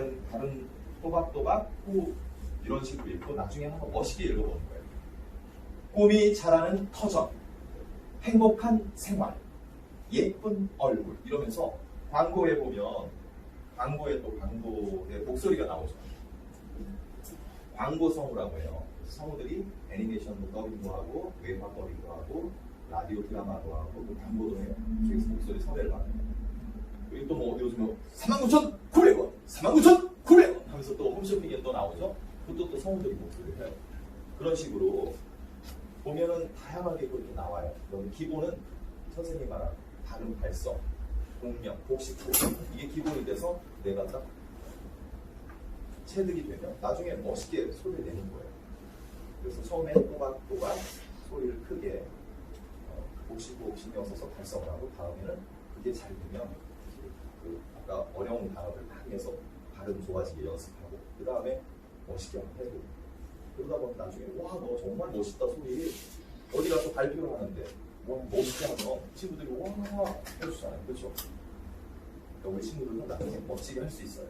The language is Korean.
다른 다른 또박또박 호 이런 식으로 읽고 나중에 한번 멋있게 읽어보는 거예요. 꿈이 자라는 터전, 행복한 생활, 예쁜 얼굴 이러면서 광고에 보면 광고에 또 광고의 목소리가 나오죠. 광고 성우라고 해요. 성우들이 애니메이션도 더빙도 하고 외화 더빙도 하고 라디오 드라마도 하고 또 광고도 해요. 저기서 목소리 섭외를 받는 거예요. 그리고 또 뭐 요즘에 49,900원, 49,900원 하면서 또 홈쇼핑에 또 나오죠. 그것도 또 성우들이 목소리를 해요. 그런 식으로 보면은 다양하게 그렇게 나와요. 여기 기본은 선생님이 말한 발음 발성, 공명, 복식도 이게 기본이 돼서 내가 딱 체득이 되면 나중에 멋있게 소리를 내는 거예요. 그래서 처음에 또박또박 소리를 크게 어, 복식호흡 신경 써서 발성을 하고 다음에는 그게 잘 되면 그 아까 어려운 단어를 딱 해서 발음 좋아지게 연습하고 그 다음에 멋있게 한번 해보고. 그러다 보면 나중에 와 너 정말 멋있다 소리. 어디 가서 발표를 하는데. 와 멋있게 하면 친구들이 와 해주잖아요. 그렇죠? 우리 친구들은 나중에 멋지게 할 수 있어요